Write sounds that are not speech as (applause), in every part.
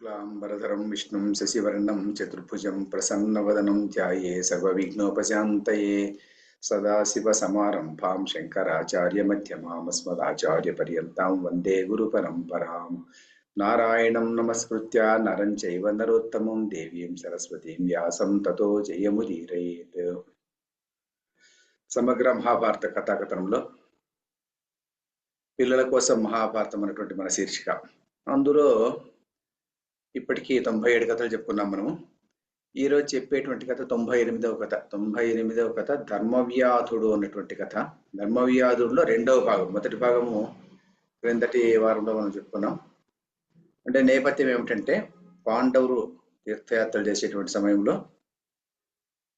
శుక్లాంబరధరం విష్ణుం శశివర్ణం చతుర్భుజం ప్రసన్నవదనం ధ్యాయే సర్వవిఘ్నోపశాంతయే సదాశివసమారంభాం పర్యంతాం వందే గురుపరంపరాం నారాయణం నమస్కృత్య నరం చైవ నరోత్తమం దేవీం సరస్వతీం వ్యాసం తతో జయముదీరేత్ సమగ్ర మహాభారత కథాకథనంలో పిల్లల కోసం మహాభారతం అనేటువంటి మన శీర్షిక. అందులో ఇప్పటికీ తొంభై ఏడు కథలు చెప్పుకున్నాం మనము. ఈరోజు చెప్పేటువంటి కథ తొంభై ఎనిమిదవ కథ. తొంభై ఎనిమిదవ కథ ధర్మవ్యాధుడు అన్నటువంటి కథ. ధర్మవ్యాధుడులో రెండవ భాగం. మొదటి భాగము క్రిందటి వారంలో మనం చెప్పుకున్నాం. అంటే నేపథ్యం ఏమిటంటే పాండవులు తీర్థయాత్రలు చేసేటువంటి సమయంలో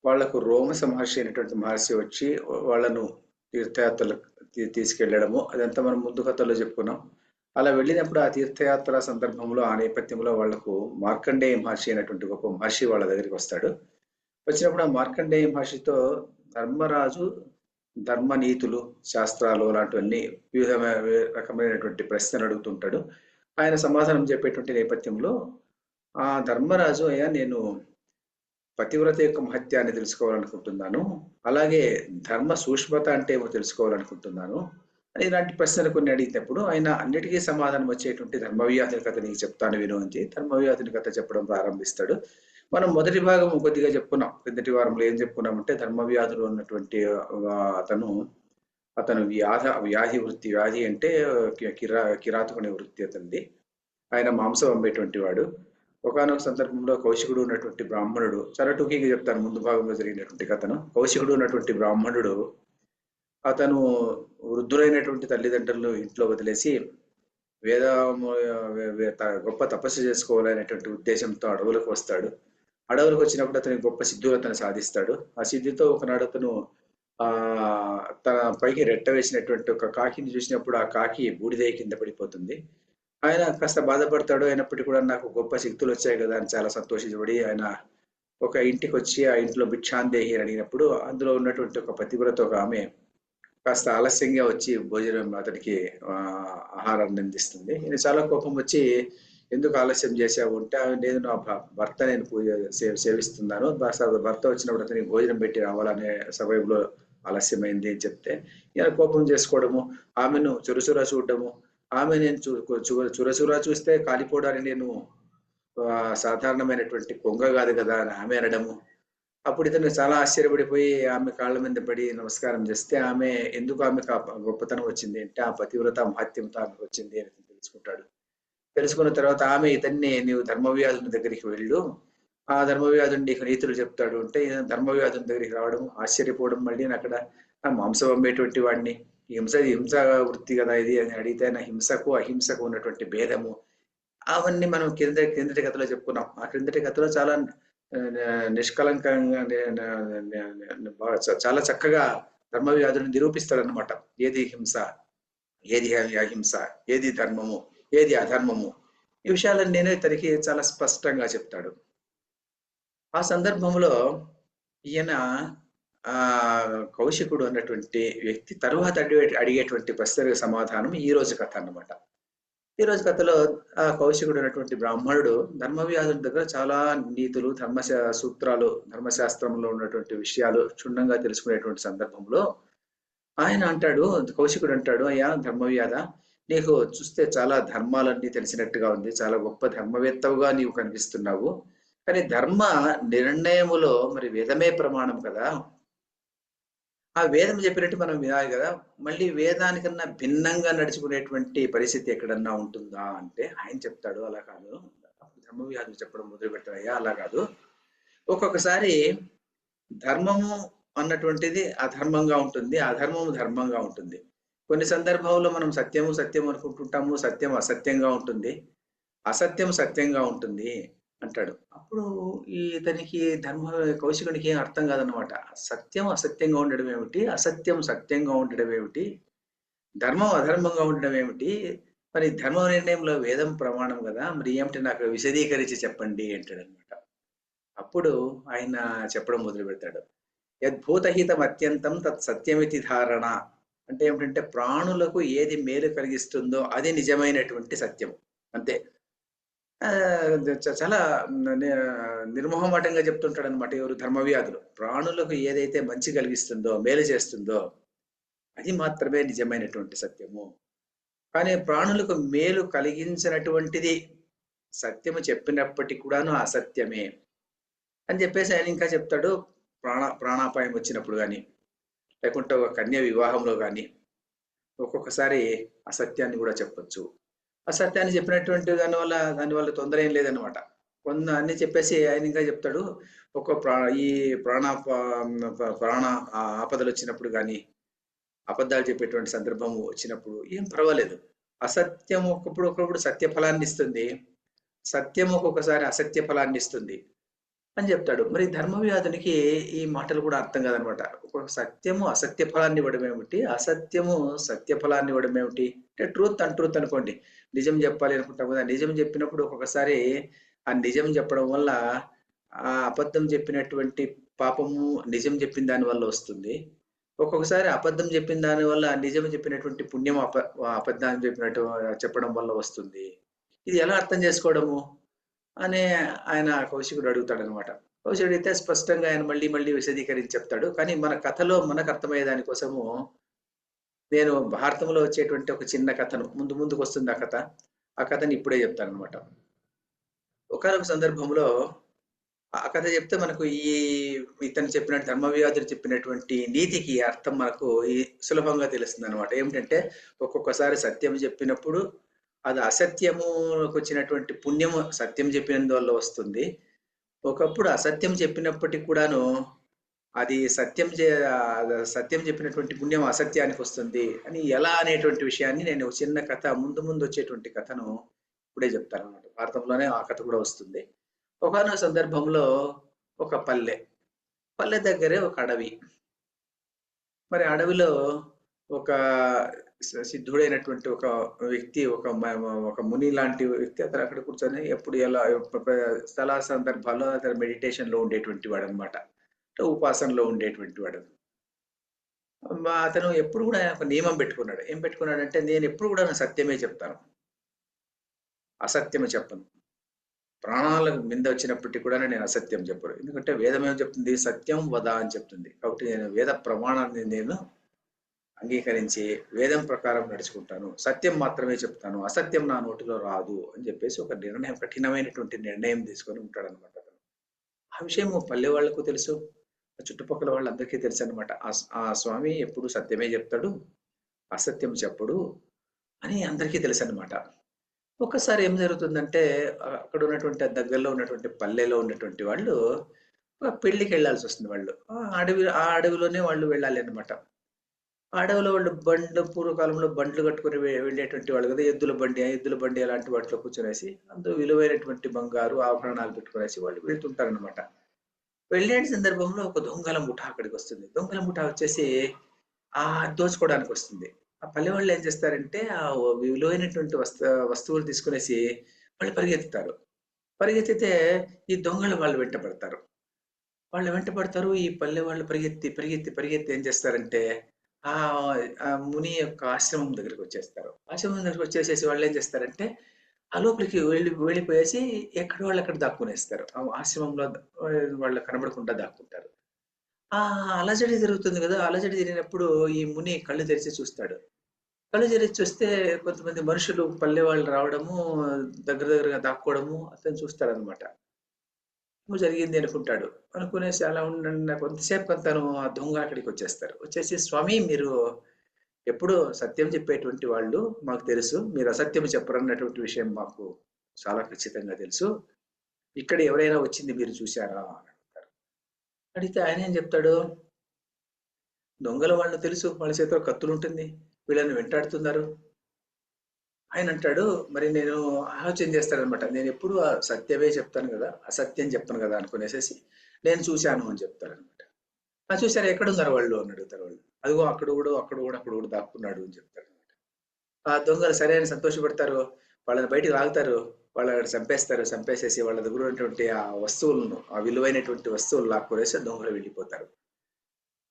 వాళ్ళకు రోమస మహర్షి అయినటువంటి మహర్షి వచ్చి వాళ్ళను తీర్థయాత్రలు తీసుకెళ్ళడము. అదంతా మనం ముందు కథలో చెప్పుకున్నాం. అలా వెళ్ళినప్పుడు ఆ తీర్థయాత్ర సందర్భంలో ఆ నేపథ్యంలో వాళ్ళకు మార్కండేయ మహర్షి అనేటువంటి గొప్ప మహర్షి వాళ్ళ దగ్గరికి వస్తాడు. వచ్చినప్పుడు ఆ మార్కండేయ మహర్షితో ధర్మరాజు ధర్మ నీతులు శాస్త్రాలు లాంటివన్నీ వివిధ రకమైనటువంటి ప్రశ్నలు అడుగుతుంటాడు. ఆయన సమాధానం చెప్పేటువంటి నేపథ్యంలో ఆ ధర్మరాజు అయ్యా నేను పతివ్రత యొక్క మహత్యాన్ని తెలుసుకోవాలనుకుంటున్నాను. అలాగే ధర్మ సూక్ష్మత అంటే ఏమో తెలుసుకోవాలనుకుంటున్నాను. ఇలాంటి ప్రశ్నలు కొన్ని అడిగినప్పుడు ఆయన అన్నిటికీ సమాధానం వచ్చేటువంటి ధర్మవ్యాధుని కథ నీకు చెప్తాను విను అని ధర్మవ్యాధుని కథ చెప్పడం ప్రారంభిస్తాడు. మనం మొదటి భాగం కొద్దిగా చెప్పుకున్నాం. క్రిందటి వారంలో ఏం చెప్పుకున్నామంటే ధర్మవ్యాధులు ఉన్నటువంటి అతను అతను వ్యాధ వ్యాధి వృత్తి వ్యాధి అంటే కిరా కిరాతకుని వృత్తి అతనిది. ఆయన మాంసం అమ్మేటువంటి వాడు. ఒకనొక సందర్భంలో కౌశికుడు ఉన్నటువంటి బ్రాహ్మణుడు చాలా టూకీగా చెప్తాను ముందు భాగంలో జరిగినటువంటి కథను. కౌశికుడు ఉన్నటువంటి బ్రాహ్మణుడు అతను వృద్ధులైనటువంటి తల్లిదండ్రులను ఇంట్లో వదిలేసి వేద గొప్ప తపస్సు చేసుకోవాలనేటువంటి ఉద్దేశంతో అడవులకు వస్తాడు. అడవులకు వచ్చినప్పుడు అతని గొప్ప సిద్ధులు అతను సాధిస్తాడు. ఆ సిద్ధితో ఒకనాడు అతను ఆ తన పైకి రెట్ట వేసినటువంటి ఒక కాకిని చూసినప్పుడు ఆ కాకి బూడిదే కింద పడిపోతుంది. ఆయన కాస్త బాధపడతాడు. అయినప్పటికీ కూడా నాకు గొప్ప శక్తులు వచ్చాయి కదా అని చాలా సంతోషించబడి ఆయన ఒక ఇంటికి వచ్చి ఆ ఇంట్లో భిక్షాందేహి అని అడిగినప్పుడు అందులో ఉన్నటువంటి ఒక పతివ్రత ఒక ఆమె కాస్త ఆలస్యంగా వచ్చి భోజనం అతనికి ఆహారాన్ని అందిస్తుంది. నేను చాలా కోపం వచ్చి ఎందుకు ఆలస్యం చేశావు? అంటే నేను నా భర్త నేను పూజ సేవిస్తున్నాను. భర్త వచ్చినప్పుడు అతనికి భోజనం పెట్టి రావాలనే సమయంలో ఆలస్యమైంది అని చెప్తే ఈయన కోపం చేసుకోవడము ఆమెను చురుచురా చూడటము ఆమె నేను చూ చురచురా చూస్తే కాలిపోవడానికి నేను సాధారణమైనటువంటి కొంగ కాదు కదా అని ఆమె అనడము అప్పుడు ఇతను చాలా ఆశ్చర్యపడిపోయి ఆమె కాళ్ళ మీద పడి నమస్కారం చేస్తే ఆమె ఎందుకు ఆమెకు గొప్పతనం వచ్చింది అంటే ఆ పతివ్రత మహత్యంతో ఆమెకు వచ్చింది అని తెలుసుకుంటాడు. తెలుసుకున్న తర్వాత ఆమె ఇతన్ని నీవు ధర్మవ్యాధుని దగ్గరికి వెళ్ళు. ఆ ధర్మవ్యాధుని నీకు నీతులు చెప్తాడు అంటే ధర్మవ్యాధుని దగ్గరికి రావడం ఆశ్చర్యపోవడం మళ్ళీ అక్కడ మాంసం అమ్మేటువంటి వాడిని హింస హింస వృత్తి కదా ఇది అని అడిగితే నా హింసకు అహింసకు ఉన్నటువంటి భేదము. అవన్నీ మనం కింద కిందటి కథలో చెప్పుకున్నాం. ఆ క్రిందటి కథలో చాలా నిష్కలంకంగా చాలా చక్కగా ధర్మవ్యాధుని నిరూపిస్తాడనమాట ఏది హింస? ఏది అహింస? ఏది ధర్మము? ఏది అధర్మము? ఈ విషయాలను నేను ఇతనికి చాలా స్పష్టంగా చెప్తాడు. ఆ సందర్భంలో ఈయన ఆ కౌశికుడు అన్నటువంటి వ్యక్తి తరువాత అడిగే అడిగేటువంటి ప్రశ్నకు సమాధానం ఈ రోజు కథ అన్నమాట. ఈ రోజు కథలో ఆ కౌశికుడు అనేటువంటి బ్రాహ్మణుడు ధర్మవ్యాధుల దగ్గర చాలా నీతులు ధర్మ సూత్రాలు ధర్మశాస్త్రంలో ఉన్నటువంటి విషయాలు క్షుణ్ణంగా తెలుసుకునేటువంటి సందర్భంలో ఆయన అంటాడు కౌశికుడు అంటాడు అయ్యా ధర్మవ్యాధ నీకు చూస్తే చాలా ధర్మాలన్నీ తెలిసినట్టుగా ఉంది చాలా గొప్ప ధర్మవేత్తవుగా నీవు కనిపిస్తున్నావు. కానీ ధర్మ నిర్ణయములో మరి వేదమే ప్రమాణం కదా? ఆ వేదం చెప్పినట్టు మనం వినాలి కదా. మళ్ళీ వేదానికన్నా భిన్నంగా నడుచుకునేటువంటి పరిస్థితి ఎక్కడన్నా ఉంటుందా అంటే ఆయన చెప్తాడు అలా కాదు. ధర్మవ్యాధులు చెప్పడం మొదలుపెట్టాయా అలా కాదు. ఒక్కొక్కసారి ధర్మము అన్నటువంటిది అధర్మంగా ఉంటుంది అధర్మము ధర్మంగా ఉంటుంది. కొన్ని సందర్భాల్లో మనం సత్యము సత్యం అనుకుంటుంటాము సత్యం అసత్యంగా ఉంటుంది. అసత్యం సత్యంగా ఉంటుంది అంటాడు. అప్పుడు ఈ ఇతనికి ధర్మ కౌశికునికి ఏం అర్థం కాదనమాట సత్యం అసత్యంగా ఉండడం ఏమిటి? అసత్యం సత్యంగా ఉండడం ఏమిటి? ధర్మం అధర్మంగా ఉండడం ఏమిటి? మరి ధర్మ నిర్ణయంలో వేదం ప్రమాణం కదా మరి ఏమిటి నాకు విశదీకరించి చెప్పండి అంటాడు అనమాట అప్పుడు ఆయన చెప్పడం మొదలు పెడతాడు. యద్భూతహితం అత్యంతం తత్ సత్యమితి ధారణ. అంటే ఏమిటంటే ప్రాణులకు ఏది మేలు కలిగిస్తుందో అది నిజమైనటువంటి సత్యం. అంతే. చాలా ని- నిర్మోహమాటంగా చెప్తుంటాడు అనమాట ఎవరు ధర్మవ్యాధులు. ప్రాణులకు ఏదైతే మంచి కలిగిస్తుందో మేలు చేస్తుందో అది మాత్రమే నిజమైనటువంటి సత్యము. కానీ ప్రాణులకు మేలు కలిగించినటువంటిది సత్యము చెప్పినప్పటికీ కూడాను అసత్యమే అని చెప్పేసి ఆయన ఇంకా చెప్తాడు. ప్రాణ ప్రాణాపాయం వచ్చినప్పుడు కానీ లేకుంటే ఒక కన్య వివాహంలో కానీ ఒక్కొక్కసారి అసత్యాన్ని కూడా చెప్పొచ్చు. అసత్యాన్ని చెప్పినటువంటి దానివల్ల దానివల్ల తొందర ఏం లేదనమాట కొంత అన్ని చెప్పేసి ఆయన ఇంకా చెప్తాడు. ఒక ప్రా ఈ ప్రాణ ప్రాణ ఆపదలు వచ్చినప్పుడు కానీ అబద్ధాలు చెప్పేటువంటి సందర్భం వచ్చినప్పుడు ఏం పర్వాలేదు. అసత్యం ఒకప్పుడు ఒకప్పుడు సత్య ఫలాన్ని ఇస్తుంది. సత్యం ఒక్కొక్కసారి అసత్య ఫలాన్ని ఇస్తుంది. అని చెప్తాడు. మరి ధర్మవ్యాధునికి ఈ మాటలు కూడా అర్థం కాదనమాట. సత్యము అసత్య ఫలాన్ని ఇవ్వడం ఏమిటి? అసత్యము సత్య ఫలాన్ని ఇవ్వడం ఏమిటి? అంటే ట్రూత్ అండ్ ట్రూత్ అనుకోండి. నిజం చెప్పాలి అనుకుంటాం కదా. నిజం చెప్పినప్పుడు ఒక్కొక్కసారి ఆ నిజం చెప్పడం వల్ల ఆ అబద్ధం చెప్పినటువంటి పాపము నిజం చెప్పిన దాని వల్ల వస్తుంది. ఒక్కొక్కసారి అబద్ధం చెప్పిన దాని వల్ల నిజం చెప్పినటువంటి పుణ్యం అప అబద్ధాన్ని చెప్పినట్టు చెప్పడం వల్ల వస్తుంది. ఇది ఎలా అర్థం చేసుకోవడము? అనే ఆయన కౌశికుడు అడుగుతాడు అనమాట కౌశికుడు అయితే స్పష్టంగా ఆయన మళ్ళీ మళ్ళీ విశదీకరించి చెప్తాడు. కానీ మన కథలో మనకు అర్థమయ్యే దానికోసము నేను భారతంలో వచ్చేటువంటి ఒక చిన్న కథను ముందు ముందుకు వస్తుంది ఆ కథ. ఆ కథని ఇప్పుడే చెప్తాను అనమాట ఒకనొక సందర్భంలో ఆ కథ చెప్తే మనకు ఈ ఇతను చెప్పినట్టు ధర్మవ్యాధులు చెప్పినటువంటి నీతికి అర్థం మనకు ఈ సులభంగా తెలుస్తుంది అనమాట ఏమిటంటే ఒక్కొక్కసారి సత్యం చెప్పినప్పుడు అది అసత్యముకు వచ్చినటువంటి పుణ్యము సత్యం చెప్పినందువల్ల వస్తుంది. ఒకప్పుడు అసత్యం చెప్పినప్పటికి కూడాను అది సత్యం చే సత్యం చెప్పినటువంటి పుణ్యం అసత్యానికి వస్తుంది అని ఎలా అనేటువంటి విషయాన్ని నేను ఒక చిన్న కథ ముందు ముందు వచ్చేటువంటి కథను ఇప్పుడే చెప్తాను అనమాట భారతంలోనే ఆ కథ కూడా వస్తుంది. ఒకనో సందర్భంలో ఒక పల్లె పల్లె దగ్గరే ఒక అడవి. మరి అడవిలో ఒక సిద్ధుడైనటువంటి ఒక వ్యక్తి ఒక మ- ఒక ముని లాంటి వ్యక్తి అతను అక్కడ కూర్చొని ఎప్పుడు ఎలా స్థల సందర్భాల్లో అతను మెడిటేషన్లో ఉండేటువంటి వాడు అనమాట ఉపాసనలో ఉండేటువంటి వాడు అతను ఎప్పుడు కూడా ఒక నియమం పెట్టుకున్నాడు. ఏం పెట్టుకున్నాడంటే నేను ఎప్పుడు కూడా నా సత్యమే చెప్తాను. అసత్యమే చెప్పను. ప్రాణాలకు మీద వచ్చినప్పటికీ కూడా నేను అసత్యం చెప్పరు ఎందుకంటే వేదం ఏం చెప్తుంది? సత్యం వద అని చెప్తుంది. కాబట్టి నేను వేద ప్రమాణాన్ని నేను అంగీకరించి వేదం ప్రకారం నడుచుకుంటాను. సత్యం మాత్రమే చెప్తాను. అసత్యం నా నోటిలో రాదు అని చెప్పేసి ఒక నిర్ణయం కఠినమైనటువంటి నిర్ణయం తీసుకొని ఉంటాడు అనమాట అతను. ఆ విషయం పల్లె వాళ్ళకు తెలుసు. ఆ చుట్టుపక్కల వాళ్ళందరికీ తెలుసు అనమాట ఆ స్వామి ఎప్పుడు సత్యమే చెప్తాడు అసత్యం చెప్పడు అని అందరికీ తెలుసు అనమాట ఒక్కసారి ఏం జరుగుతుందంటే అక్కడ ఉన్నటువంటి దగ్గరలో ఉన్నటువంటి పల్లెలో ఉన్నటువంటి వాళ్ళు పెళ్ళికి వెళ్ళాల్సి వస్తుంది వాళ్ళు. ఆ అడవి ఆ అడవిలోనే వాళ్ళు వెళ్ళాలి అనమాట అడవిలో వాళ్ళు బండ్లు పూర్వకాలంలో బండ్లు కట్టుకుని వెళ్ళేటువంటి వాళ్ళు కదా ఎద్దుల బండి ఎద్దుల బండి అలాంటి వాటిలో కూర్చొనేసి అందులో విలువైనటువంటి బంగారు ఆభరణాలు పెట్టుకునేసి వాళ్ళు వెళ్తుంటారనమాట వెళ్ళే సందర్భంలో ఒక దొంగల ముఠా అక్కడికి వస్తుంది. దొంగల ముఠా వచ్చేసి ఆ దోచుకోవడానికి వస్తుంది. ఆ పల్లె వాళ్ళు ఏం చేస్తారంటే ఆ విలువైనటువంటి వస్తు వస్తువులు తీసుకునేసి వాళ్ళు పరిగెత్తుతారు. పరిగెత్తితే ఈ దొంగలు వాళ్ళు వెంట పడతారు. వాళ్ళు వెంట పడతారు. ఈ పల్లె వాళ్ళు పరిగెత్తి పరిగెత్తి పరిగెత్తి ఏం చేస్తారంటే ఆ ఆ ముని యొక్క ఆశ్రమం దగ్గరికి వచ్చేస్తారు. ఆశ్రమం దగ్గరికి వచ్చేసేసి వాళ్ళు ఏం చేస్తారంటే ఆ లోపలికి వెళ్ళి వెళ్ళిపోయేసి ఎక్కడ వాళ్ళు అక్కడ దాక్కునేస్తారు. ఆ ఆశ్రమంలో వాళ్ళు కనబడకుండా దాక్కుంటారు. ఆ అలజడి జరుగుతుంది కదా. అలజడి జరిగినప్పుడు ఈ ముని కళ్ళు తెరిచి చూస్తాడు. కళ్ళు తెరిచి చూస్తే కొంతమంది మనుషులు పల్లె వాళ్ళు రావడము దగ్గర దగ్గరగా దాక్కోవడము అతను చూస్తాడనమాట జరిగింది అనుకుంటాడు. అనుకునేసి అలా ఉండండి కొంతసేపు తను ఆ దొంగ అక్కడికి వచ్చేస్తారు. వచ్చేసి స్వామి మీరు ఎప్పుడు సత్యం చెప్పేటువంటి వాళ్ళు మాకు తెలుసు. మీరు అసత్యం చెప్పరన్నటువంటి విషయం మాకు చాలా ఖచ్చితంగా తెలుసు. ఇక్కడ ఎవరైనా వచ్చింది మీరు చూశారా? అని అడుగుతారు. అడిగితే ఆయన ఏం చెప్తాడు? దొంగల వాళ్ళు తెలుసు. వాళ్ళ చేతిలో కత్తులు ఉంటుంది. వీళ్ళని వెంటాడుతున్నారు. ఆయన అంటాడు మరి నేను ఆలోచన చేస్తాడనమాట నేను ఎప్పుడు ఆ సత్యమే చెప్తాను కదా అసత్యం చెప్తాను కదా అనుకునేసేసి నేను చూశాను అని చెప్తాడనమాట ఆ చూశారు? ఎక్కడున్నారు వాళ్ళు? అని అడుగుతారు వాళ్ళు. అదిగో అక్కడ కూడా అక్కడ కూడా అక్కడ కూడా దాక్కున్నాడు అని చెప్తాడనమాట ఆ దొంగలు సరే అని సంతోషపడతారు వాళ్ళని బయటికి లాగుతారు వాళ్ళని చంపేస్తారు చంపేసేసి వాళ్ళ దగ్గర ఉన్నటువంటి ఆ వస్తువులను ఆ విలువైనటువంటి వస్తువులు లాక్కునేసి దొంగలు వెళ్ళిపోతారు.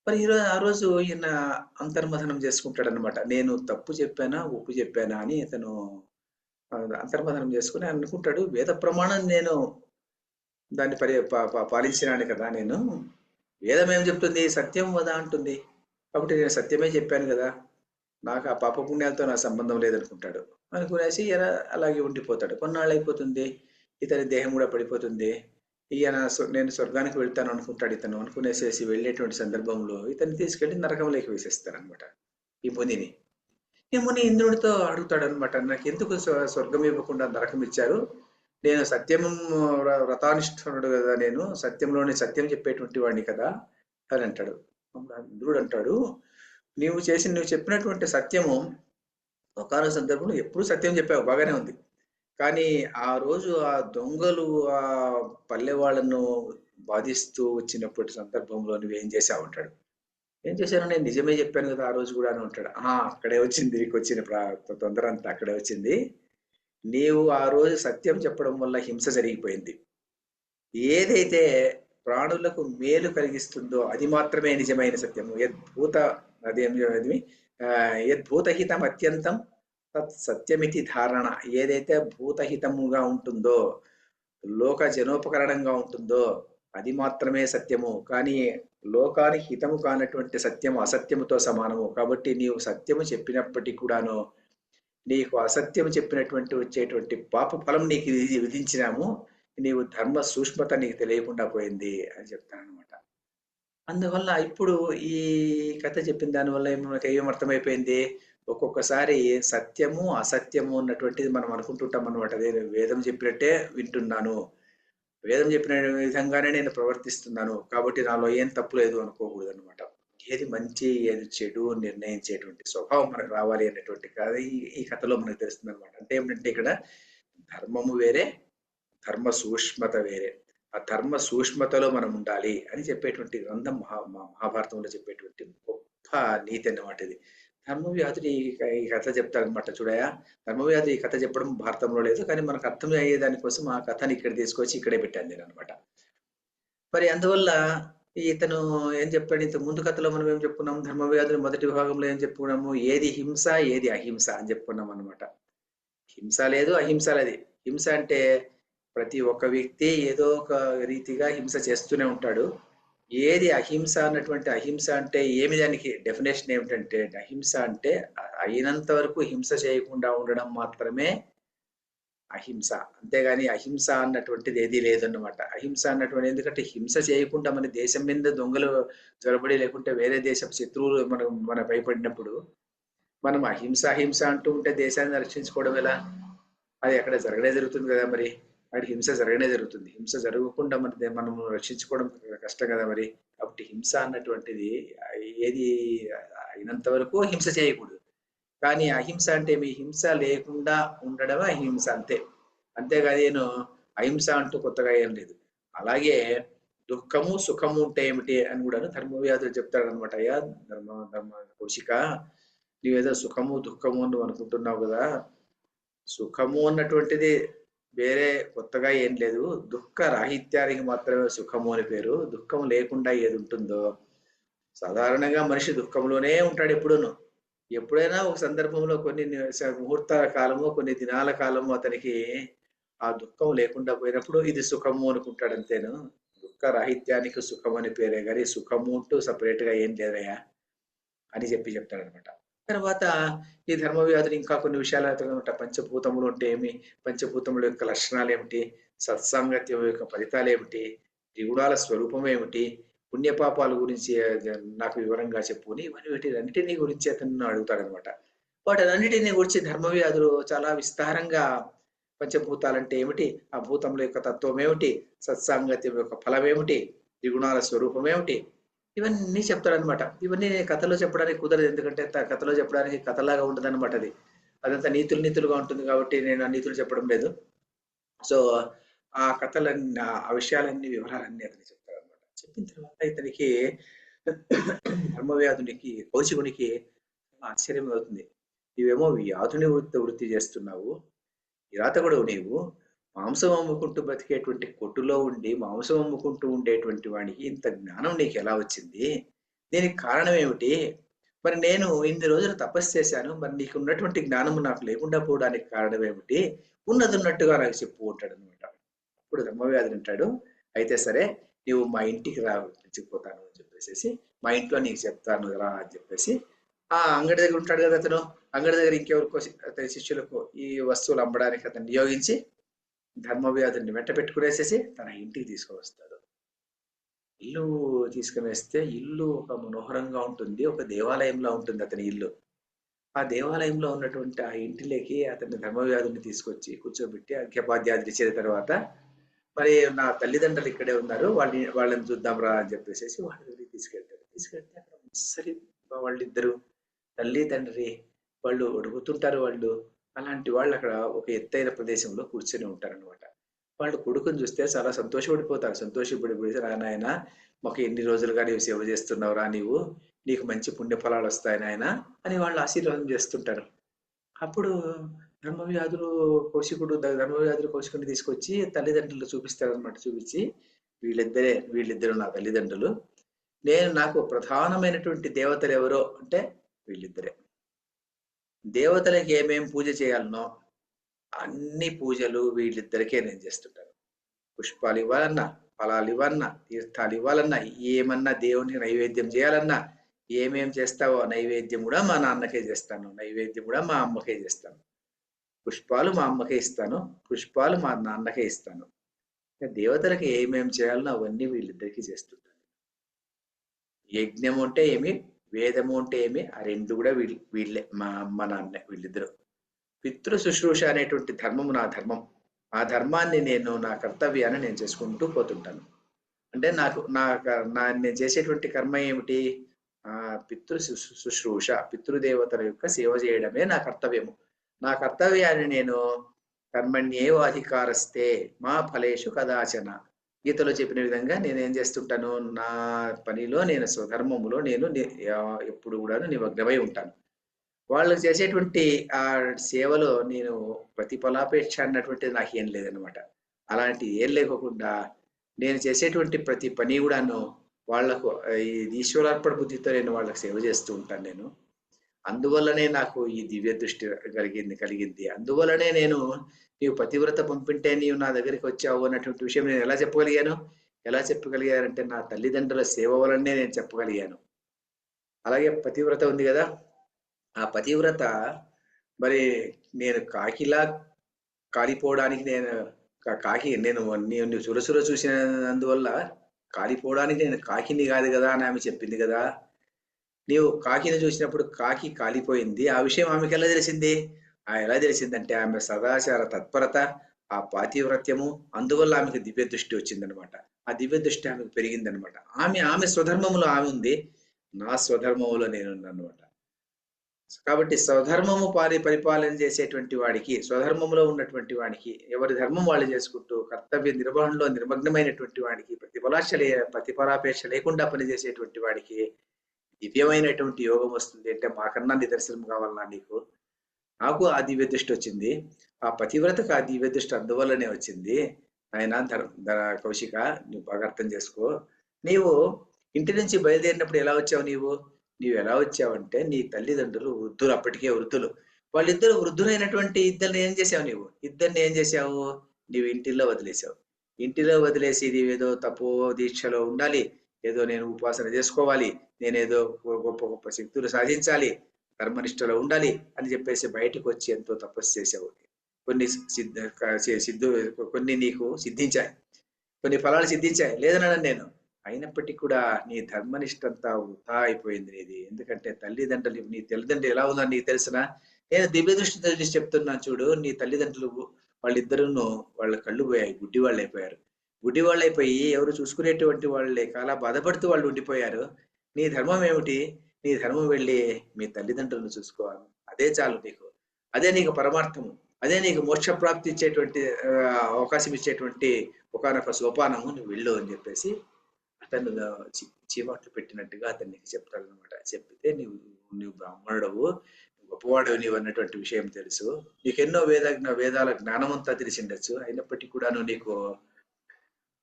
మరి ఈరోజు ఆ రోజు ఈయన అంతర్మథనం చేసుకుంటాడు అనమాట నేను తప్పు చెప్పానా ఒప్పు చెప్పానా అని అతను అంతర్మథనం చేసుకుని అనుకుంటాడు వేద ప్రమాణం నేను దాన్ని పరి పా- పాలించినాను కదా నేను. వేదం ఏం చెప్తుంది? సత్యం వదా? అంటుంది. కాబట్టి నేను సత్యమే చెప్పాను కదా. నాకు ఆ పాపపుణ్యాలతో నా సంబంధం లేదనుకుంటాడు. అనుకునేసి ఈయన అలాగే ఉండిపోతాడు. కొన్నాళ్ళు అయిపోతుంది ఇతని దేహం కూడా పడిపోతుంది. ఈయన నేను స్వర్గానికి వెళ్తాను అనుకుంటాడు ఇతను. అనుకునేసేసి వెళ్ళేటువంటి సందర్భంలో ఇతన్ని తీసుకెళ్ళి నరకంలోకి వేసేస్తారు అనమాట ఈ మునిని. ఈ ముని ఇంద్రుడితో అడుగుతాడు అనమాట నాకు ఎందుకు స్వ- స్వర్గం ఇవ్వకుండా నరకం ఇచ్చారు? నేను సత్యం వ్ర- వ్రతానిష్ఠుడు కదా నేను. సత్యంలోనే సత్యం చెప్పేటువంటి వాడిని కదా అని అంటాడు. ఇంద్రుడు అంటాడు నీవు చేసి నువ్వు చెప్పినటువంటి సత్యము ఒకనొక సందర్భంలో ఎప్పుడు సత్యం చెప్పావు. బాగానే ఉంది. కానీ ఆ రోజు ఆ దొంగలు ఆ పల్లె వాళ్ళను బాధిస్తూ వచ్చినప్పటి సందర్భంలో నువ్వు ఏం చేసావు అంటాడు? ఏం చేశాను నేను నిజమే చెప్పాను కదా ఆ రోజు కూడా అని ఉంటాడు ఆ అక్కడే వచ్చింది నీకు వచ్చిన తొందర అంతా అక్కడే వచ్చింది. నీవు ఆ రోజు సత్యం చెప్పడం వల్ల హింస జరిగిపోయింది. ఏదైతే ప్రాణులకు మేలు కలిగిస్తుందో అది మాత్రమే నిజమైన సత్యము. యద్భూత అదేమి యద్భూతహితం అత్యంతం తత్ సత్యమితి ధారణ ఏదైతే భూతహితముగా ఉంటుందో లోక జనోపకరణంగా ఉంటుందో అది మాత్రమే సత్యము. కానీ లోకానికి హితము కానటువంటి సత్యము అసత్యముతో సమానము. కాబట్టి నీవు సత్యము చెప్పినప్పటికీ కూడాను నీకు అసత్యం చెప్పినటువంటి వచ్చేటువంటి పాప ఫలం నీకు ఇది విధించినాము. నీవు ధర్మ సూక్ష్మత నీకు తెలియకుండా పోయింది అని చెప్తాను అనమాట అందువల్ల ఇప్పుడు ఈ కథ చెప్పిన దానివల్ల మనకు ఏం అర్థమైపోయింది ఒక్కొక్కసారి సత్యము అసత్యము అన్నటువంటిది మనం అనుకుంటుంటాం అనమాట అదే వేదం చెప్పినట్టే వింటున్నాను. వేదం చెప్పిన విధంగానే నేను ప్రవర్తిస్తున్నాను. కాబట్టి నాలో ఏం తప్పు లేదు అనుకోకూడదు అనమాట ఏది మంచి ఏది చెడు నిర్ణయించేటువంటి స్వభావం మనకు రావాలి అనేటువంటి కథ ఈ- కథలో మనకు తెలుస్తుంది అనమాట అంటే ఏమిటంటే ఇక్కడ ధర్మము వేరే ధర్మ సూక్ష్మత వేరే. ఆ ధర్మ సూక్ష్మతలో మనం ఉండాలి అని చెప్పేటువంటి గ్రంథం మహా మహా- మహాభారతంలో చెప్పేటువంటి గొప్ప నీతి అన్నమాట ఇది. ధర్మవ్యాధుడు ఈ కథ ఈ కథ చెప్తాడనమాట చూడయా? ధర్మవ్యాధి ఈ కథ చెప్పడం భారతంలో లేదు కానీ మనకు అర్థం అయ్యే దానికోసం ఆ కథని ఇక్కడ తీసుకొచ్చి ఇక్కడే పెట్టాను నేను అనమాట మరి అందువల్ల ఇతను ఏం చెప్పాడు? ఇంత ముందు కథలో మనం ఏం చెప్పుకున్నాం? ధర్మవ్యాధుని మొదటి విభాగంలో ఏం చెప్పుకున్నాము? ఏది హింస ఏది అహింస అని చెప్పుకున్నాం అనమాట హింస లేదు అహింస లేదు. హింస అంటే ప్రతి ఒక్క వ్యక్తి ఏదో ఒక రీతిగా హింస చేస్తూనే ఉంటాడు. ఏది అహింస అన్నటువంటి అహింస అంటే ఏమి దానికి డెఫినేషన్ ఏమిటంటే అహింస అంటే అయినంత వరకు హింస చేయకుండా ఉండడం మాత్రమే అహింస. అంతేగాని అహింస అన్నటువంటిది ఏదీ లేదన్నమాట. అహింస అన్నటువంటి ఎందుకంటే హింస చేయకుండా మన దేశం మీద దొంగలు జ్వరబడి లేకుంటే వేరే దేశపు శత్రువులు మనం మన భయపడినప్పుడు మనం అహింస అహింస అంటూ ఉంటే దేశాన్ని రక్షించుకోవడం ఎలా? అది అక్కడ జరగడే జరుగుతుంది కదా మరి. అక్కడ హింస జరగనే జరుగుతుంది. హింస జరగకుండా మన మనం రక్షించుకోవడం కష్టం కదా మరి. కాబట్టి హింస అన్నటువంటిది ఏది అయినంత వరకు హింస చేయకూడదు. కానీ అహింస అంటే మీ హింస లేకుండా ఉండడమే అహింస అంతే. అంతేకాదు నేను అహింస అంటూ కొత్తగా ఏం లేదు. అలాగే దుఃఖము సుఖము ఉంటే ఏమిటి అని కూడా ధర్మవ్యాధులు చెప్తాడు అనమాట అయ్యా ధర్మ ధర్మ కౌశిక నీవేదో సుఖము దుఃఖము అని నువ్వు అనుకుంటున్నావు కదా. సుఖము అన్నటువంటిది వేరే కొత్తగా ఏం లేదు. దుఃఖ రాహిత్యానికి మాత్రమే సుఖము అని పేరు. దుఃఖం లేకుండా ఏది ఉంటుందో? సాధారణంగా మనిషి దుఃఖంలోనే ఉంటాడు ఎప్పుడూను. ఎప్పుడైనా ఒక సందర్భంలో కొన్ని ముహూర్త ముహూర్తాల కాలము కొన్ని దినాల కాలము అతనికి ఆ దుఃఖం లేకుండా పోయినప్పుడు ఇది సుఖము అనుకుంటాడు అంతేను. దుఃఖ రాహిత్యానికి సుఖం అని పేరే కానీ సుఖము అంటూ సపరేట్గా ఏం లేదయ్యా అని చెప్పి చెప్తాడనమాట తర్వాత ఈ ధర్మవ్యాధులు ఇంకా కొన్ని విషయాలు అనమాట పంచభూతములు అంటే ఏమి? పంచభూతముల యొక్క లక్షణాలు ఏమిటి? సత్సాంగత్యం యొక్క ఫలితాలు ఏమిటి? త్రిగుణాల స్వరూపం ఏమిటి? పుణ్యపాపాల గురించి నాకు వివరంగా చెప్పు ఇవన్నీ వీటిన్నిటినీ గురించి అతను అడుగుతాడు అనమాట వాటన్నిటిని గురించి ధర్మవ్యాధులు చాలా విస్తారంగా పంచభూతాలంటే ఏమిటి? ఆ భూతముల యొక్క తత్వం ఏమిటి? సత్సాంగత్యం యొక్క ఫలం ఏమిటి? త్రిగుణాల స్వరూపం ఏమిటి? ఇవన్నీ చెప్తాడనమాట ఇవన్నీ కథలో చెప్పడానికి కుదరదు. ఎందుకంటే కథలో చెప్పడానికి కథలాగా ఉంటుంది అనమాట అది. అదంతా నీతులు నీతులుగా ఉంటుంది కాబట్టి నేను ఆ నీతులు చెప్పడం లేదు. సో ఆ కథలన్నీ ఆ- విషయాలన్నీ వివరాలన్నీ అతను చెప్తాడు అనమాట చెప్పిన తర్వాత ఇతనికి (clears throat) ధర్మవ్యాధునికి కౌశికునికి ఆశ్చర్యం అవుతుంది నీవేమో వ్యాధుని వృత్తి వృత్తి చేస్తున్నావు. కిరాతకుడు నీవు. మాంసం అమ్ముకుంటూ బతికేటువంటి కొట్టులో ఉండి మాంసం అమ్ముకుంటూ ఉండేటువంటి వాడికి ఇంత జ్ఞానం నీకు ఎలా వచ్చింది? దీనికి కారణం ఏమిటి? మరి నేను ఇన్ని రోజులు తపస్సు చేశాను మరి నీకు ఉన్నటువంటి జ్ఞానము నాకు లేకుండా పోవడానికి కారణం ఏమిటి? ఉన్నది ఉన్నట్టుగా నాకు చెప్పు ఉంటాడు అనమాట అప్పుడు ధర్మవ్యాధుడు అంటాడు అయితే సరే నువ్వు మా ఇంటికి రా చెప్పిపోతాను అని చెప్పేసి మా ఇంట్లో నీకు చెప్తాను రా అని చెప్పేసి ఆ అంగడి దగ్గర ఉంటాడు కదా అతను. అంగడి దగ్గర ఇంకెవరికో అతని శిష్యులకు ఈ వస్తువులు అమ్మడానికి అతను నియోగించి ధర్మవ్యాధుని వెంట పెట్టుకునేసేసి తన ఇంటికి తీసుకువస్తాడు. ఇల్లు తీసుకుని ఇల్లు ఒక మనోహరంగా ఉంటుంది ఒక దేవాలయంలో ఉంటుంది అతని ఇల్లు. ఆ దేవాలయంలో ఉన్నటువంటి ఆ ఇంటిలోకి అతని ధర్మవ్యాధుని తీసుకొచ్చి కూర్చోబెట్టి అర్ఘ్యపాద్యాదులు ఇచ్చిన తర్వాత మరి నా తల్లిదండ్రులు ఇక్కడే ఉన్నారు వాళ్ళని వాళ్ళని చూద్దాం రా అని చెప్పేసి వాళ్ళ దగ్గరికి తీసుకెళ్తాడు. తీసుకెళ్తే అక్కడ ముసలి వాళ్ళిద్దరు తల్లి తండ్రి వాళ్ళు అడుగుతుంటారు వాళ్ళు అలాంటి వాళ్ళు అక్కడ ఒక ఎత్తైన ప్రదేశంలో కూర్చొని ఉంటారనమాట వాళ్ళు కొడుకుని చూస్తే చాలా సంతోషపడిపోతారు. సంతోషపడిపోయి రా నాయన మాకు ఎన్ని రోజులుగా నీవు సేవ చేస్తున్నావురా నీవు నీకు మంచి పుణ్యఫలాలు వస్తాయి నాయన అని వాళ్ళు ఆశీర్వాదం చేస్తుంటారు. అప్పుడు ధర్మవ్యాధులు కౌశికుడు ధర్మవ్యాధులు కౌశికుడిని తీసుకొచ్చి తల్లిదండ్రులు చూపిస్తారు అనమాట చూపించి వీళ్ళిద్దరే వీళ్ళిద్దరు నా తల్లిదండ్రులు నేను నాకు ప్రధానమైనటువంటి దేవతలు ఎవరో అంటే వీళ్ళిద్దరే. దేవతలకి ఏమేం పూజ చేయాలనో అన్ని పూజలు వీళ్ళిద్దరికే నేను చేస్తుంటాను. పుష్పాలు ఇవ్వాలన్నా ఫలాలు ఇవ్వాలన్నా తీర్థాలు ఇవ్వాలన్నా ఏమన్నా దేవునికి నైవేద్యం చేయాలన్నా ఏమేం చేస్తావో నైవేద్యం కూడా మా నాన్నకే చేస్తాను. నైవేద్యం కూడా మా అమ్మకే చేస్తాను. పుష్పాలు మా అమ్మకే ఇస్తాను. పుష్పాలు మా నాన్నకే ఇస్తాను. దేవతలకు ఏమేం చేయాలనో అవన్నీ వీళ్ళిద్దరికీ చేస్తుంటాను. యజ్ఞం అంటే ఏమి? వేదము అంటే ఏమి? ఆ రెండు కూడా వీళ్ళు వీళ్ళే మా అమ్మ నాన్న వీళ్ళిద్దరు. పితృ శుశ్రూష అనేటువంటి ధర్మము నా ధర్మం. ఆ ధర్మాన్ని నేను నా కర్తవ్యాన్ని నేను చేసుకుంటూ పోతుంటాను. అంటే నాకు నా నా నేను చేసేటువంటి కర్మ ఏమిటి? ఆ పితృ శుశ్రూష పితృదేవతల యొక్క సేవ చేయడమే నా కర్తవ్యము. నా కర్తవ్యాన్ని నేను కర్మణ్యేవ అధికారస్తే మా ఫలేషు కదాచన. గీతలో చెప్పిన విధంగా నేను ఏం చేస్తుంటాను నా పనిలో నేను స్వధర్మములో నేను ఎప్పుడు కూడా నిమగ్నమై ఉంటాను. వాళ్ళు చేసేటువంటి ఆ సేవలో నేను ప్రతిఫలాపేక్ష అన్నటువంటిది నాకు ఏం లేదనమాట అలాంటి ఏం లేకోకుండా నేను చేసేటువంటి ప్రతి పని కూడాను వాళ్ళకు ఈ ఈశ్వరార్పణ బుద్ధితో నేను వాళ్ళకి సేవ చేస్తూ ఉంటాను నేను. అందువల్లనే నాకు ఈ దివ్య దృష్టి కలిగింది కలిగింది. అందువల్లనే నేను నీవు పతివ్రత పంపింటే నీవు నా దగ్గరికి వచ్చావు అన్నటువంటి విషయం నేను ఎలా చెప్పగలిగాను? ఎలా చెప్పగలిగానంటే నా తల్లిదండ్రుల సేవ వలనే నేను చెప్పగలిగాను. అలాగే పతివ్రత ఉంది కదా? ఆ పతివ్రత మరి నేను కాకిలా కాలిపోవడానికి నేను కాకి నేను నేను సురసుర చూసినందువల్ల కాలిపోవడానికి నేను కాకిని కాదు కదా అని ఆమె చెప్పింది కదా? నీవు కాకిని చూసినప్పుడు కాకి కాలిపోయింది. ఆ విషయం ఆమెకి ఎలా తెలిసింది? ఆ ఎలా తెలిసిందంటే ఆమె సదాచార తత్పరత ఆ పాతివ్రత్యము అందువల్ల ఆమెకు దివ్య దృష్టి వచ్చిందనమాట ఆ దివ్య దృష్టి ఆమెకు పెరిగిందనమాట ఆమె ఆమె స్వధర్మములో ఆమె ఉంది నా స్వధర్మములో నేను అనమాట కాబట్టి స్వధర్మము పారి పరిపాలన చేసేటువంటి వాడికి స్వధర్మములో ఉన్నటువంటి వాడికి ఎవరి ధర్మం వాళ్ళు చేసుకుంటూ కర్తవ్య నిర్వహణలో నిర్మగ్నమైనటువంటి వాడికి ప్రతిఫలాశ ప్రతిఫలాపేక్ష లేకుండా పనిచేసేటువంటి వాడికి దివ్యమైనటువంటి యోగం వస్తుంది అంటే మాకన్నా నిదర్శనం కావాలన్నా నీకు? నాకు ఆ దివ్య దృష్టి వచ్చింది. ఆ పతివ్రతకు ఆ దివ్య దృష్టి అందువల్లనే వచ్చింది. ఆయన ధర్ ధర- కౌశిక నువ్వు బాగా అర్థం చేసుకో. నీవు ఇంటి నుంచి బయలుదేరినప్పుడు ఎలా వచ్చావు నీవు? నీవు ఎలా వచ్చావంటే నీ తల్లిదండ్రులు వృద్ధులు అప్పటికే వృద్ధులు. వాళ్ళిద్దరు వృద్ధులైనటువంటి ఇద్దరిని ఏం చేసావు నీవు? ఇద్దరిని ఏం చేసావు నీవు ఇంటిలో వదిలేసావు ఇంటిలో వదిలేసి నీవేదో తపో దీక్షలో ఉండాలి. ఏదో నేను ఉపాసన చేసుకోవాలి. నేనేదో గొప్ప గొప్ప శక్తులు సాధించాలి. కర్మనిష్టలో ఉండాలి అని చెప్పేసి బయటకు వచ్చి ఎంతో తపస్సు చేసావు కొన్ని సిద్ధ సిద్ధు కొన్ని నీకు సిద్ధించాయి. కొన్ని ఫలాలు సిద్ధించాయి. లేదన్నాను నేను. అయినప్పటికీ కూడా నీ ధర్మనిష్ట అంతా వృధా అయిపోయింది నీది. ఎందుకంటే తల్లిదండ్రులు నీ తల్లిదండ్రులు ఎలా ఉందో నీకు తెలిసిన? నేను దివ్య దృష్టి చూసి చెప్తున్నాను చూడు నీ తల్లిదండ్రులు వాళ్ళిద్దరును వాళ్ళ కళ్ళు పోయాయి గుడ్డి వాళ్ళు అయిపోయారు గుడ్డి వాళ్ళు అయిపోయి ఎవరు చూసుకునేటువంటి వాళ్ళే చాలా బాధపడుతూ వాళ్ళు ఉండిపోయారు. నీ ధర్మం ఏమిటి? నీ ధర్మం వెళ్ళి మీ తల్లిదండ్రులను చూసుకోవాలి. అదే చాలు నీకు. అదే నీకు పరమార్థము. అదే నీకు మోక్ష ప్రాప్తి ఇచ్చేటువంటి అవకాశం ఇచ్చేటువంటి ఒకనొక సోపానము నువ్వు వెళ్ళు అని చెప్పేసి అతను చి- చీవాట్లు పెట్టినట్టుగా అతన్ని నీకు చెప్తాడనమాట చెప్పితే నీవు నువ్వు బ్రాహ్మణుడవు గొప్పవాడు నీవు అన్నటువంటి విషయం తెలుసు. నీకెన్నో వేద వేదాల జ్ఞానమంతా తెలిసిండొచ్చు. అయినప్పటికీ కూడాను నీకు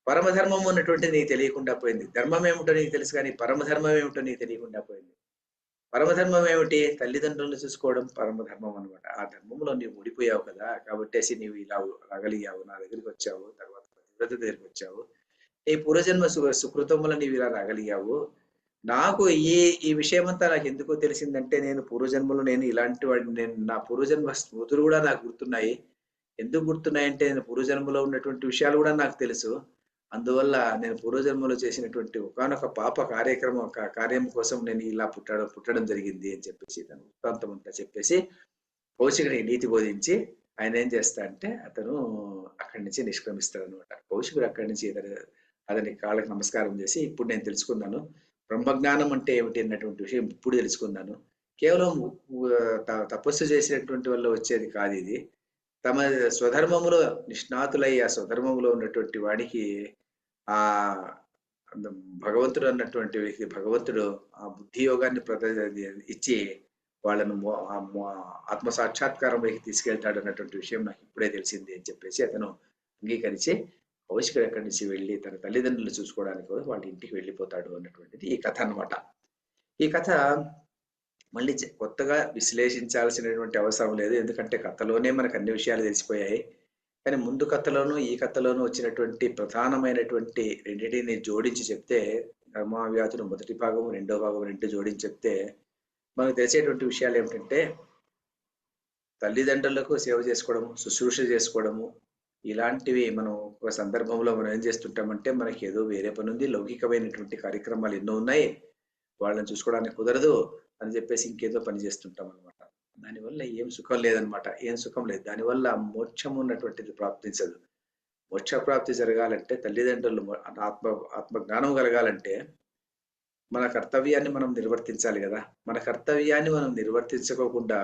పరమధర్మం ఉన్నటువంటి నీకు తెలియకుండా పోయింది. ధర్మం ఏమిటో నీకు తెలుసు కానీ పరమధర్మం ఏమిటో నీకు తెలియకుండా పోయింది. పరమధర్మం ఏమిటి? తల్లిదండ్రులను చూసుకోవడం పరమధర్మం అనమాట ఆ ధర్మంలో నీవు ఊడిపోయావు కదా కాబట్టేసి నీవు ఇలా రాగలిగావు నా దగ్గరికి వచ్చావు తర్వాత పతివ్రత దగ్గరికి వచ్చావు. ఈ పూర్వజన్మ సు సుకృతముల నీవు ఇలా రాగలిగావు. నాకు ఈ ఈ విషయం అంతా నాకు ఎందుకో తెలిసిందంటే నేను పూర్వజన్మలో నేను ఇలాంటి వాడిని నేను నా పూర్వజన్మ స్మృతులు కూడా నాకు గుర్తున్నాయి. ఎందుకు గుర్తున్నాయంటే నేను పూర్వజన్మలో ఉన్నటువంటి విషయాలు కూడా నాకు తెలుసు. అందువల్ల నేను పూర్వజన్మలో చేసినటువంటి ఒకనొక పాప కార్యక్రమం ఒక కార్యం కోసం నేను ఇలా పుట్టడం పుట్టడం జరిగింది అని చెప్పేసి తను వృత్తాంతం అంతా చెప్పేసి కౌశికుడికి నీతి బోధించి ఆయన ఏం చేస్తా అంటే అతను అక్కడి నుంచి నిష్క్రమిస్తాడు అనమాట కౌశికుడు అక్కడి నుంచి అతని అతని కాళ్ళకి నమస్కారం చేసి ఇప్పుడు నేను తెలుసుకున్నాను. బ్రహ్మజ్ఞానం అంటే ఏమిటి అన్నటువంటి విషయం ఇప్పుడు తెలుసుకున్నాను. కేవలం త- తపస్సు చేసినటువంటి వల్ల వచ్చేది కాదు ఇది. తమ స్వధర్మములో నిష్ణాతులై ఆ స్వధర్మములో ఉన్నటువంటి వాడికి ఆ భగవంతుడు అన్నటువంటి వ్యక్తి భగవంతుడు ఆ బుద్ధి యోగాన్ని ప్రద ఇచ్చి వాళ్ళను ఆత్మ సాక్షాత్కారం వైపు ఆత్మ సాక్షాత్కారంలోకి తీసుకెళ్తాడు అన్నటువంటి విషయం నాకు ఇప్పుడే తెలిసింది అని చెప్పేసి అతను అంగీకరించి కౌశికుడు ఎక్కడి నుంచి వెళ్ళి తన తల్లిదండ్రులు చూసుకోవడానికి కూడా వాళ్ళ ఇంటికి వెళ్ళిపోతాడు అన్నటువంటిది ఈ కథ అన్నమాట. ఈ కథ మళ్ళీ కొత్తగా విశ్లేషించాల్సినటువంటి అవసరం లేదు. ఎందుకంటే కథలోనే మనకు అన్ని విషయాలు తెలిసిపోయాయి. కానీ ముందు కథలోనూ ఈ కథలోనూ వచ్చినటువంటి ప్రధానమైనటువంటి రెండింటిని జోడించి చెప్తే ధర్మవ్యాధులు మొదటి భాగం రెండో భాగం రెండు జోడించి చెప్తే మనకు తెలిసేటువంటి విషయాలు ఏమిటంటే తల్లిదండ్రులకు సేవ చేసుకోవడము శుశ్రూష చేసుకోవడము ఇలాంటివి మనం ఒక సందర్భంలో మనం ఏం చేస్తుంటామంటే మనకి ఏదో వేరే పని ఉంది లౌకికమైనటువంటి కార్యక్రమాలు ఎన్నో ఉన్నాయి. వాళ్ళని చూసుకోవడానికి కుదరదు. అని చెప్పేసి ఇంకేదో పని చేస్తుంటాం అనమాట దానివల్ల ఏం సుఖం లేదనమాట ఏం సుఖం లేదు. దానివల్ల మోక్షం ఉన్నటువంటిది ప్రాప్తించదు. మోక్ష ప్రాప్తి జరగాలంటే తల్లిదండ్రులు ఆత్మ ఆత్మ జ్ఞానం కలగాలంటే మన కర్తవ్యాన్ని మనం నిర్వర్తించాలి కదా. మన కర్తవ్యాన్ని మనం నిర్వర్తించుకోకుండా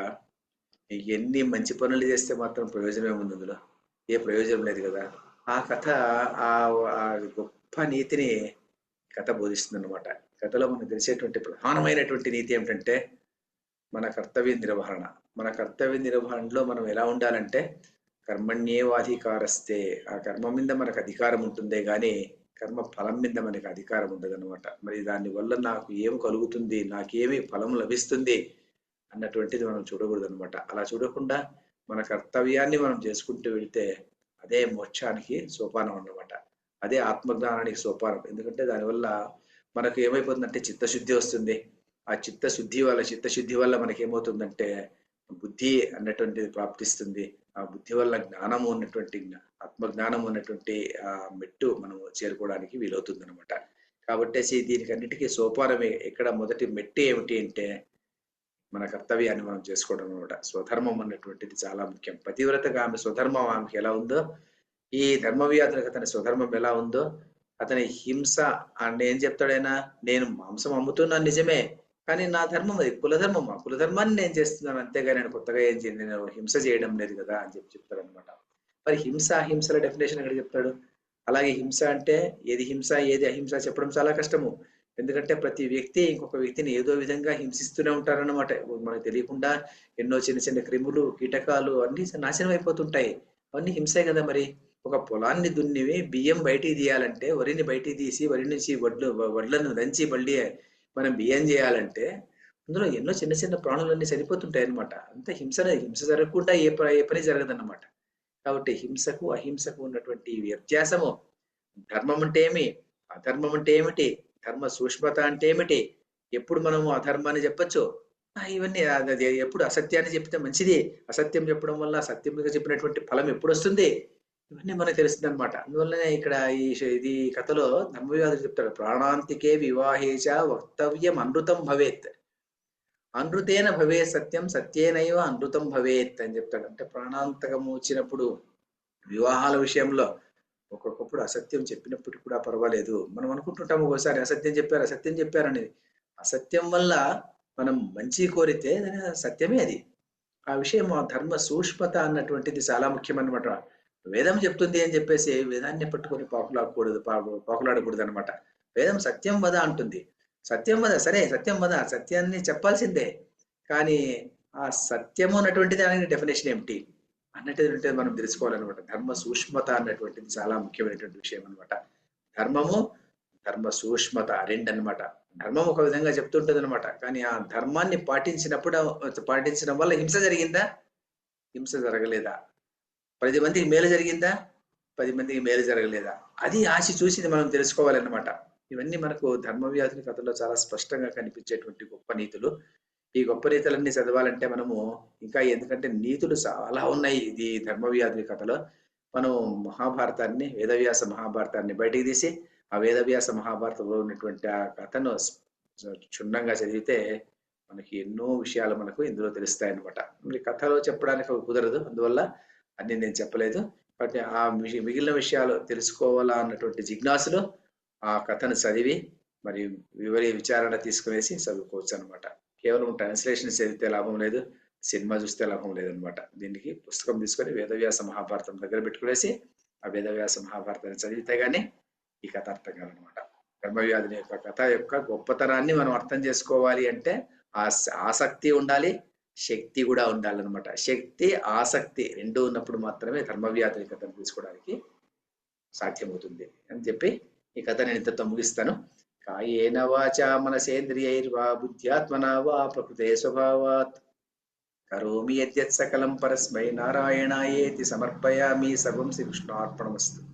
ఎన్ని మంచి పనులు చేస్తే మాత్రం ప్రయోజనం ఏముంది అందులో. ఏ ప్రయోజనం లేదు కదా. ఆ కథ ఆ ఆ గొప్ప నీతిని కథ బోధిస్తుంది అనమాట కథలో మనకు తెలిసేటువంటి ప్రధానమైనటువంటి నీతి ఏమిటంటే మన కర్తవ్య నిర్వహణ. మన కర్తవ్య నిర్వహణలో మనం ఎలా ఉండాలంటే కర్మణ్యేవాధికారస్తే ఆ కర్మ మీద మనకు అధికారం ఉంటుందే కానీ కర్మ ఫలం మీద మనకి అధికారం ఉండదు అనమాట మరి దానివల్ల నాకు ఏం కలుగుతుంది నాకేమి ఫలం లభిస్తుంది అన్నటువంటిది మనం చూడకూడదు అనమాట అలా చూడకుండా మన కర్తవ్యాన్ని మనం చేసుకుంటూ వెళ్తే అదే మోక్షానికి సోపానం అన్నమాట. అదే ఆత్మజ్ఞానానికి సోపానం. ఎందుకంటే దానివల్ల మనకు ఏమైపోతుందంటే చిత్తశుద్ధి వస్తుంది. ఆ చిత్తశుద్ధి వల్ల చిత్తశుద్ధి వల్ల మనకి ఏమవుతుందంటే బుద్ధి అన్నటువంటిది ప్రాప్తిస్తుంది. ఆ బుద్ధి వల్ల జ్ఞానము ఉన్నటువంటి జ్ఞా- ఆత్మజ్ఞానం ఉన్నటువంటి ఆ మెట్టు మనం చేరుకోవడానికి వీలవుతుంది అనమాట కాబట్టి దీనికి అన్నిటికీ సోపానమే. ఇక్కడ మొదటి మెట్టు ఏమిటి అంటే మన కర్తవ్యాన్ని మనం చేసుకోవడం అనమాట స్వధర్మం అన్నటువంటిది చాలా ముఖ్యం. పతివ్రతగా ఆమె స్వధర్మం ఆమెకి ఎలా ఉందో ఈ ధర్మవ్యాధులకు తన స్వధర్మం ఎలా ఉందో అతని హింస అంటే ఏం చెప్తాడైనా నేను మాంసం అమ్ముతున్నాను నిజమే కానీ నా ధర్మం అది కులధర్మం ఆ కులధర్మాన్ని నేను చేస్తున్నాను అంతేగాని నేను కొత్తగా ఏం చేయండి నేను హింస చేయడం లేదు కదా అని చెప్పి చెప్తాడు అనమాట మరి హింస అహింసల డెఫినేషన్ ఎక్కడ చెప్తాడు? అలాగే హింస అంటే ఏది హింస ఏది అహింస చెప్పడం చాలా కష్టము. ఎందుకంటే ప్రతి వ్యక్తి ఇంకొక వ్యక్తిని ఏదో విధంగా హింసిస్తూనే ఉంటారన్నమాట. మనకు తెలియకుండా ఎన్నో చిన్న చిన్న క్రిములు కీటకాలు అన్ని నాశనం అయిపోతుంటాయి. అవన్నీ హింసే కదా మరి. ఒక పొలాన్ని దున్నివి బియ్యం బయటికి తీయాలంటే వరిని బయటికి తీసి వరి నుంచి వడ్లు వడ్లను దంచి మళ్ళీ మనం బియ్యం చేయాలంటే అందులో ఎన్నో చిన్న చిన్న ప్రాణులన్నీ సరిపోతుంటాయి అనమాట అంత హింసనే హింస జరగకుండా ఏ ఏ పని జరగదన్నమాట. కాబట్టి హింసకు అహింసకు ఉన్నటువంటి వ్యత్యాసము ధర్మం అంటే ఏమి? అధర్మం అంటే ఏమిటి? ధర్మ సూక్ష్మత అంటే ఏమిటి? ఎప్పుడు మనము అధర్మాన్ని చెప్పొచ్చు? ఇవన్నీ ఎప్పుడు అసత్యాన్ని చెప్తే మంచిది. అసత్యం చెప్పడం వల్ల సత్యంగా చెప్పినటువంటి ఫలం ఎప్పుడు వస్తుంది? ఇవన్నీ మనకు తెలుస్తుంది అనమాట అందువల్లనే ఇక్కడ ఈ ఇది కథలో ధర్మవ్యాధుడు చెప్తాడు ప్రాణాంతికే వివాహేచ వక్తవ్యం అనృతం భవేత్. అనృతేన భవే సత్యం సత్యేనైవ అనృతం భవేత్ అని చెప్తాడు. అంటే ప్రాణాంతకము వచ్చినప్పుడు వివాహాల విషయంలో ఒక్కొక్కప్పుడు అసత్యం చెప్పినప్పుడు కూడా పర్వాలేదు. మనం అనుకుంటుంటాము ఒకసారి అసత్యం చెప్పారు అసత్యం చెప్పారనేది అసత్యం వల్ల మనం మంచి కోరితే సత్యమే అది. ఆ విషయం ఆ ధర్మ సూక్ష్మత అన్నటువంటిది చాలా ముఖ్యమన్నమాట. వేదం చెప్తుంది అని చెప్పేసి వేదాన్ని పట్టుకొని పాకులాడకూడదు పా- పాకులాడకూడదు అనమాట వేదం సత్యం వద అంటుంది. సత్యం వద సరే సత్యం వద సత్యాన్ని చెప్పాల్సిందే. కానీ ఆ సత్యము అన్నటువంటి దానికి డెఫినేషన్ ఏమిటి? అన్నటువంటిది మనం తెలుసుకోవాలన్నమాట. ధర్మ సూక్ష్మత అన్నటువంటిది చాలా ముఖ్యమైనటువంటి విషయం అన్నమాట. ధర్మము ధర్మ సూక్ష్మత రెండు అన్నమాట ధర్మం ఒక విధంగా చెప్తుంటుంది అనమాట కానీ ఆ ధర్మాన్ని పాటించినప్పుడు పాటించడం వల్ల హింస జరిగిందా? హింస జరగలేదా? పది మందికి మేలు జరిగిందా? పది మందికి మేలు జరగలేదా? అది ఆశ చూసి మనం తెలుసుకోవాలన్నమాట. ఇవన్నీ మనకు ధర్మవ్యాధుని కథలో చాలా స్పష్టంగా కనిపించేటువంటి గొప్ప నీతులు. ఈ గొప్ప నీతులన్నీ చదవాలంటే మనము ఇంకా ఎందుకంటే నీతులు చాలా ఉన్నాయి ఇది ధర్మవ్యాధుని కథలో. మనం మహాభారతాన్ని వేదవ్యాస మహాభారతాన్ని బయటికి తీసి ఆ వేదవ్యాస మహాభారతంలో ఉన్నటువంటి ఆ కథను క్షుణ్ణంగా చదివితే మనకి ఎన్నో విషయాలు మనకు ఇందులో తెలుస్తాయి అనమాట మరి కథలో చెప్పడానికి కుదరదు. అందువల్ల అన్ని నేను చెప్పలేదు. బట్ ఆ మిగిలిన విషయాలు తెలుసుకోవాలా అన్నటువంటి జిజ్ఞాసులు ఆ కథను చదివి మరి వివరి విచారణ తీసుకునేసి చదువుకోవచ్చు అనమాట కేవలం ట్రాన్స్లేషన్ చదివితే లాభం లేదు సినిమా చూస్తే లాభం లేదనమాట దీనికి పుస్తకం తీసుకొని వేదవ్యాస మహాభారతం దగ్గర పెట్టుకునేసి ఆ వేదవ్యాస మహాభారతాన్ని చదివితే గానీ ఈ కథ అర్థం కాదనమాట ధర్మవ్యాధుని యొక్క కథ యొక్క గొప్పతనాన్ని మనం అర్థం చేసుకోవాలి అంటే ఆ ఆసక్తి ఉండాలి శక్తి కూడా ఉండాలన్నమాట. శక్తి ఆసక్తి రెండు ఉన్నప్పుడు మాత్రమే ధర్మవ్యాధుని కథను తీసుకోవడానికి సాధ్యమవుతుంది అని చెప్పి ఈ కథ నేను ఇంతతో ముగిస్తాను. కాయేన వాచా మనసేంద్రియైర్వా బుద్ధ్యాత్మన వా ప్రకృతే స్వభావాత్. కరోమి యద్యత్ సకలం పరస్మై నారాయణాయేతి సమర్పయామి సర్వం శ్రీకృష్ణార్పణమస్తు.